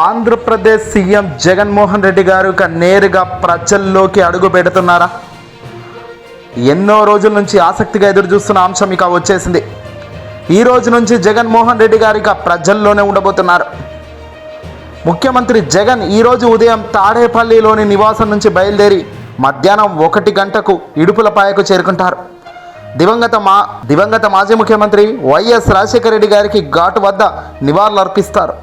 Andhra Pradesh CM Jaganmohan Reddy గారు నేరుగా ప్రజల్లోకి అడుగు పెడుతున్నారా? ఎన్నో రోజుల నుంచి ఆసక్తిగా ఎదురు చూస్తున్న అంశం ఇక వచ్చేసింది. ఈ రోజు నుంచి జగన్మోహన్ రెడ్డి గారు ఇక ప్రజల్లోనే ఉండబోతున్నారు. ముఖ్యమంత్రి జగన్ ఈరోజు ఉదయం తాడేపల్లిలోని నివాసం నుంచి బయలుదేరి మధ్యాహ్నం ఒకటి గంటకు ఇడుపులపాయకు చేరుకుంటారు. దివంగత మా దివంగత మాజీ ముఖ్యమంత్రి వైఎస్ రాజశేఖర రెడ్డి గారికి ఘాటు వద్ద నివాళులర్పిస్తారు.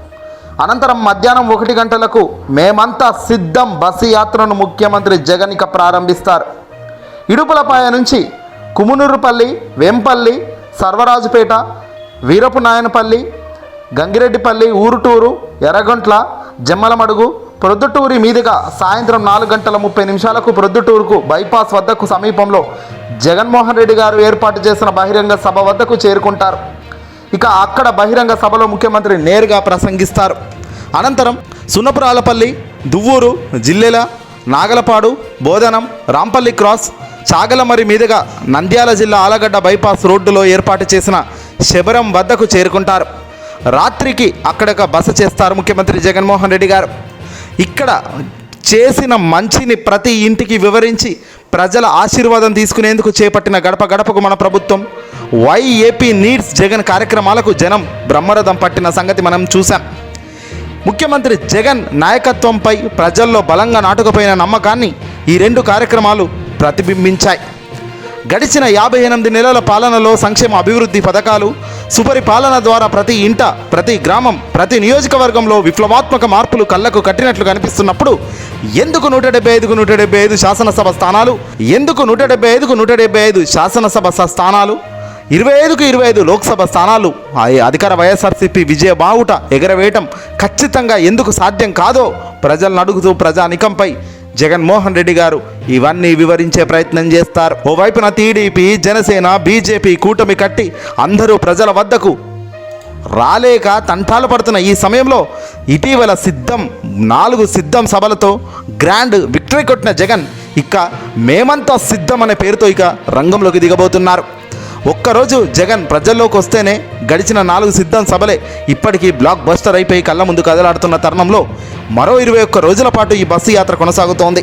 అనంతరం మధ్యాహ్నం ఒకటి గంటలకు మేమంతా సిద్ధం బస్సు యాత్రను ముఖ్యమంత్రి జగనిక ప్రారంభిస్తారు. ఇడుపులపాయ నుంచి కుమునూరుపల్లి వేంపల్లి సర్వరాజుపేట వీరపు నాయనపల్లి గంగిరెడ్డిపల్లి ఊరుటూరు ఎర్రగొంట్ల జమ్మలమడుగు ప్రొద్దుటూరి మీదుగా సాయంత్రం నాలుగు గంటల ముప్పై నిమిషాలకు ప్రొద్దుటూరుకు బైపాస్ వద్దకు సమీపంలో జగన్మోహన్ రెడ్డి గారు ఏర్పాటు చేసిన బహిరంగ సభ వద్దకు చేరుకుంటారు. ఇక అక్కడ బహిరంగ సభలో ముఖ్యమంత్రి నేరుగా ప్రసంగిస్తారు. అనంతరం సున్నపురాలపల్లి దువ్వూరు జిల్లెల నాగలపాడు బోధనం రాంపల్లి క్రాస్ చాగలమరి మీదుగా నంద్యాల జిల్లా ఆలగడ్డ బైపాస్ రోడ్డులో ఏర్పాటు చేసిన శబరం వద్దకు చేరుకుంటారు. రాత్రికి అక్కడొక బస చేస్తారు ముఖ్యమంత్రి జగన్మోహన్ రెడ్డి గారు. ఇక్కడ చేసిన మంచిని ప్రతి ఇంటికి వివరించి ప్రజల ఆశీర్వాదం తీసుకునేందుకు చేపట్టిన గడప గడపకు మన ప్రభుత్వం వైఏపీ నీడ్స్ జగన్ కార్యక్రమాలకు జనం బ్రహ్మరథం పట్టిన సంగతి మనం చూసాం ముఖ్యమంత్రి జగన్ నాయకత్వంపై ప్రజల్లో బలంగా నాటుకుపోయిన నమ్మకాన్ని ఈ రెండు కార్యక్రమాలు ప్రతిబింబించాయి. గడిచిన యాభై ఎనిమిది నెలల పాలనలో సంక్షేమ అభివృద్ధి పథకాలు సుపరిపాలన ద్వారా ప్రతి ఇంట ప్రతి గ్రామం ప్రతి నియోజకవర్గంలో విప్లవాత్మక మార్పులు కళ్ళకు కట్టినట్లు కనిపిస్తున్నప్పుడు ఎందుకు నూట డెబ్బై ఐదుకు నూట డెబ్బై ఐదు శాసనసభ స్థానాలు? ఎందుకు నూట డెబ్బై ఐదుకు నూట డెబ్బై ఐదు శాసనసభ స- స్థానాలు? ఇరవై ఐదుకు ఇరవై ఐదు లోక్సభ స్థానాలు. ఆ అధికార వైఎస్ఆర్సీపీ విజయ బావుట ఎగరవేయటం ఖచ్చితంగా ఎందుకు సాధ్యం కాదో ప్రజలను అడుగుతూ ప్రజానికంపై జగన్మోహన్ రెడ్డి గారు ఇవన్నీ వివరించే ప్రయత్నం చేస్తారు. ఓవైపున టీడీపీ జనసేన బీజేపీ కూటమి కట్టి అందరూ ప్రజల వద్దకు రాలేక తంటాలు పడుతున్న ఈ సమయంలో ఇటీవల సిద్ధం నాలుగు సిద్ధం సభలతో గ్రాండ్ విక్టరీ కొట్టిన జగన్ ఇక మేమంతా సిద్ధం అనే పేరుతో ఇక రంగంలోకి దిగబోతున్నారు. ఒక్కరోజు జగన్ ప్రజల్లోకి వస్తేనే గడిచిన నాలుగు సిద్ధం సభలే ఇప్పటికీ బ్లాక్ బస్టర్ అయిపోయి కళ్ళ ముందు కదలాడుతున్న తరుణంలో మరో ఇరవై ఒక్క రోజుల పాటు ఈ బస్సు యాత్ర కొనసాగుతోంది.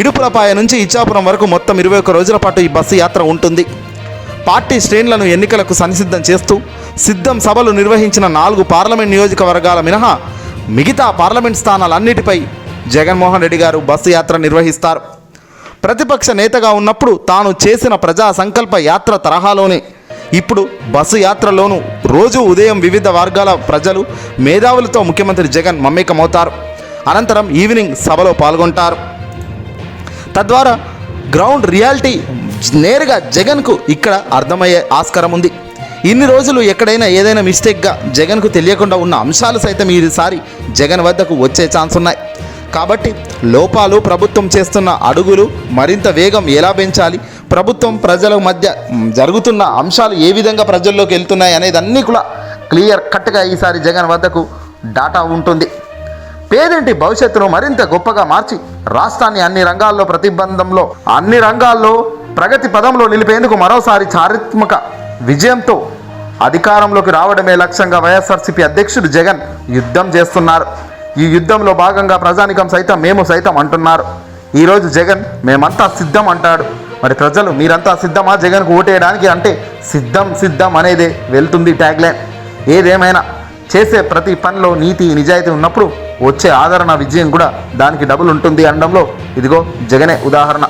ఇడుపులపాయ నుంచి ఇచ్చాపురం వరకు మొత్తం ఇరవై ఒక్క రోజుల పాటు ఈ బస్సు యాత్ర ఉంటుంది. పార్టీ శ్రేణులను ఎన్నికలకు సంసిద్ధం చేస్తూ సిద్ధం సభలు నిర్వహించిన నాలుగు పార్లమెంట్ నియోజకవర్గాల మినహా మిగతా పార్లమెంట్ స్థానాలన్నిటిపై జగన్మోహన్ రెడ్డి గారు బస్సు యాత్ర నిర్వహిస్తారు. ప్రతిపక్ష నేతగా ఉన్నప్పుడు తాను చేసిన ప్రజా సంకల్ప యాత్ర తరహాలోనే. ఇప్పుడు బస్సు యాత్రలోనూ రోజు ఉదయం వివిధ వర్గాల ప్రజలు మేధావులతో ముఖ్యమంత్రి జగన్ మమ్మేకమవుతారు అనంతరం ఈవినింగ్ సభలో పాల్గొంటారు. తద్వారా గ్రౌండ్ రియాలిటీ నేరుగా జగన్కు ఇక్కడ అర్థమయ్యే ఆస్కారం ఉంది. ఇన్ని రోజులు ఎక్కడైనా ఏదైనా మిస్టేక్గా జగన్కు తెలియకుండా ఉన్న అంశాలు సైతం ఈసారి జగన్ వద్దకు వచ్చే ఛాన్స్ ఉన్నాయి కాబట్టి లోపాలు ప్రభుత్వం చేస్తున్న అడుగులు మరింత వేగం ఎలా పెంచాలి? ప్రభుత్వం ప్రజల మధ్య జరుగుతున్న అంశాలు ఏ విధంగా ప్రజల్లోకి వెళ్తున్నాయి అనేది అన్నీ కూడా క్లియర్ కట్గా ఈసారి జగన్ వద్దకు డాటా ఉంటుంది. పేదింటి? భవిష్యత్తును మరింత గొప్పగా మార్చి రాష్ట్రాన్ని అన్ని రంగాల్లో ప్రతిబంధంలో అన్ని రంగాల్లో ప్రగతి పదంలో నిలిపేందుకు మరోసారి చారిత్మక విజయంతో అధికారంలోకి రావడమే లక్ష్యంగా వైఎస్ఆర్సీపీ అధ్యక్షుడు జగన్ యుద్ధం చేస్తున్నారు. ఈ యుద్ధంలో భాగంగా ప్రజానికం సైతం మేము సైతం అంటున్నారు. ఈరోజు జగన్ మేమంతా సిద్ధం అంటాడు. మరి ప్రజలు మీరంతా సిద్ధమా? జగన్కు ఓటేయడానికి అంటే సిద్ధం సిద్ధం అనేదే వెళ్తుంది ట్యాగ్లైన్. ఏదేమైనా చేసే ప్రతి పనిలో నీతి నిజాయితీ ఉన్నప్పుడు వచ్చే ఆదరణ విజయం కూడా దానికి డబుల్ ఉంటుంది అనడంలో ఇదిగో జగనే ఉదాహరణ.